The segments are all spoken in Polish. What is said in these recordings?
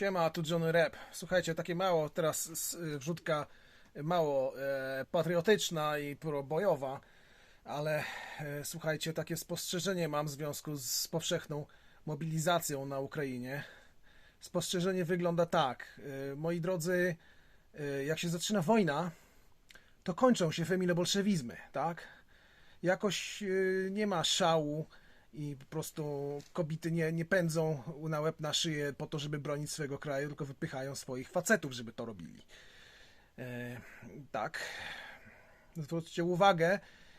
Siema, tu Johnny Rap. Słuchajcie, takie mało teraz s- wrzutka mało e, patriotyczna i probojowa, ale e, słuchajcie, takie spostrzeżenie mam w związku z powszechną mobilizacją na Ukrainie. Spostrzeżenie wygląda tak. E, moi drodzy, e, jak się zaczyna wojna, to kończą się femilobolszewizmy, tak? Jakoś e, nie ma szału i po prostu kobiety nie, nie pędzą na łeb na szyję po to, żeby bronić swojego kraju, tylko wypychają swoich facetów, żeby to robili. E, tak. Zwróćcie uwagę,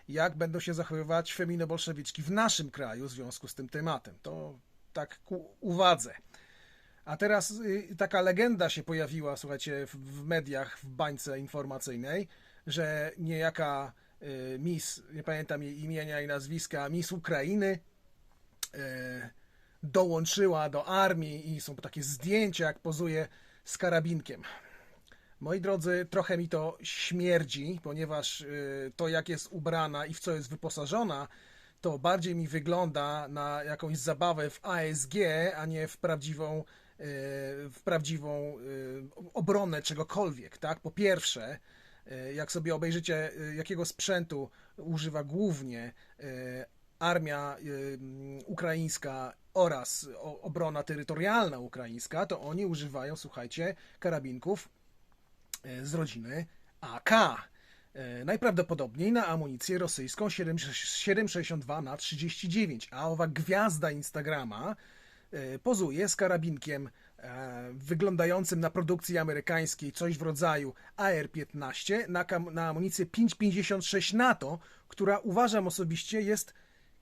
jak będą się zachowywać feminobolszewiczki w naszym kraju w związku z tym tematem. To tak ku uwadze. A teraz y, taka legenda się pojawiła, słuchajcie, w, mediach, w bańce informacyjnej, że niejaka y, Miss, nie pamiętam jej imienia i nazwiska, Miss Ukrainy, dołączyła do armii i są takie zdjęcia, jak pozuje z karabinkiem. Moi drodzy, trochę mi to śmierdzi, ponieważ y, to, jak jest ubrana i w co jest wyposażona, to bardziej mi wygląda na jakąś zabawę w ASG, a nie w prawdziwą, y, w prawdziwą obronę czegokolwiek. Tak? Po pierwsze, jak sobie obejrzycie, jakiego sprzętu używa głównie armia y, ukraińska oraz obrona terytorialna ukraińska, to oni używają, słuchajcie, karabinków e, z rodziny AK. E, Najprawdopodobniej na amunicję rosyjską 7 7,62 na 39, a owa gwiazda Instagrama pozuje z karabinkiem e, wyglądającym na produkcji amerykańskiej coś w rodzaju AR-15 na, na amunicję 5,56 NATO, która uważam osobiście jest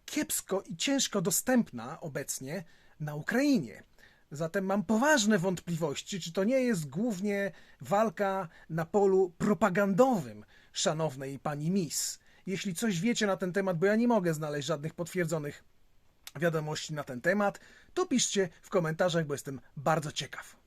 kiepsko i ciężko dostępna obecnie na Ukrainie. Zatem mam poważne wątpliwości, czy to nie jest głównie walka na polu propagandowym szanownej pani Miss. Jeśli coś wiecie na ten temat, bo ja nie mogę znaleźć żadnych potwierdzonych wiadomości na ten temat, to piszcie w komentarzach, bo jestem bardzo ciekaw.